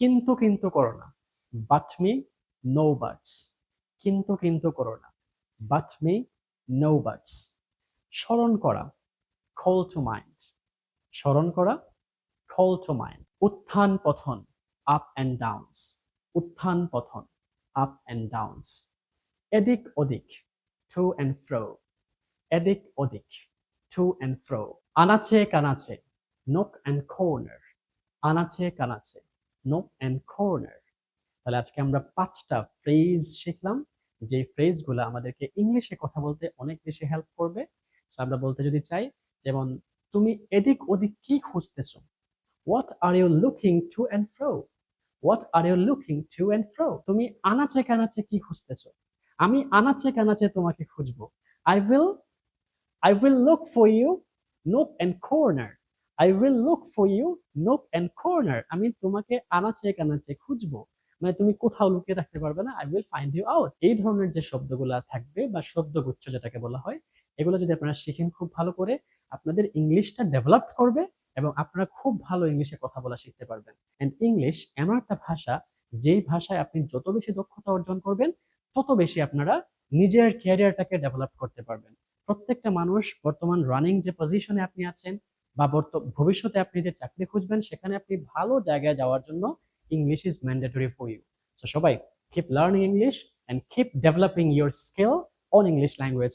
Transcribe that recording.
কিন্তু কিন্তু করো না। বাট মি নো বাটস কিন্তু কিন্তু করো না। বাট মি নো বাটস স্মরণ করা কল টু মাইন্ড স্মরণ করা কল টু মাইন্ড উত্থান পথন আপ অ্যান্ড ডাউনস উত্থান পথন আপ অ্যান্ড ডাউনস এদিক ওদিক টু অ্যান্ড ফ্রো এদিক ওদিক টু অ্যান্ড ফ্রো আনাচে কানাচে নোক অ্যান্ড কর্নার আনাচে কানাচে। নোক অ্যান্ড কর্নার তাহলে আজকে আমরা পাঁচটা ফ্রেজ শিখলাম। যে ফ্রেজগুলো আমাদেরকে ইংলিশে কথা বলতে অনেক বেশি হেল্প করবে। আমরা বলতে যদি চাই, যেমন, তুমি এদিক ওদিক কি খুঁজতেছো? What are you looking to and fro what are you looking to and fro তুমি আনাচে কানাচে কি খুঁজতেছো? আমি আনাচে কানাচে তোমাকে খুঁজবো। I will I will look for you nook and corner I will look for you nook and corner আমি তোমাকে আনাচে কানাচে খুঁজবো। মানে তুমি কোথাও লুকিয়ে রাখতে পারবে না। I will find you out এই ধরনের যে শব্দগুলো থাকবে বা শব্দগুচ্ছ যেটাকে বলা হয়, এগুলো যদি আপনারা শিখেন খুব ভালো করে, আপনাদের ইংলিশটা ডেভেলপ করবে এবং আপনারা খুব ভালো ইংলিশে কথা বলা শিখতে পারবেন। এন্ড ইংলিশ এমন একটা ভাষা, যেই ভাষায় আপনি যত বেশি দক্ষতা অর্জন করবেন, তত বেশি আপনারা নিজের ক্যারিয়ারটাকে ডেভেলপ করতে পারবেন। প্রত্যেকটা মানুষ বর্তমান রানিং যে পজিশনে আপনি আছেন বা ভবিষ্যতে আপনি যে চাকরি খুঁজবেন, সেখানে আপনি ভালো জায়গায় যাওয়ার জন্য English is mandatory for you so সবাই keep learning English and keep developing your skill on English language